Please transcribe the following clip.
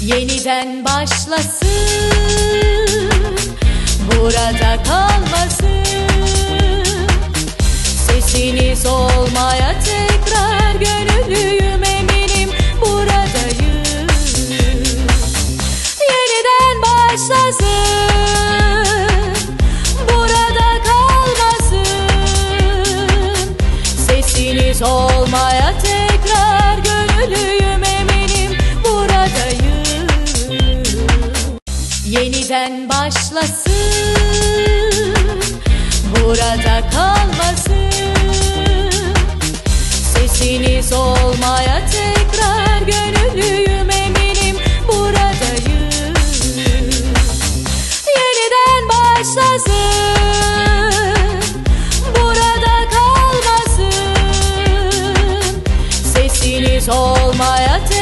yeniden başlasın Burada kalmasın. Sesiniz olmaya tekrar gönüllüyüm eminim buradayım. Yeniden başlasın Burada kalmasın. Sesiniz olmaya tekrar yeniden başlasın. Burada kalmasın. Sesiniz olmaya tekrar gönüllüyüm eminim buradayım. Yeniden başlasın. Burada kalmasın. Sesiniz olmaya tekrar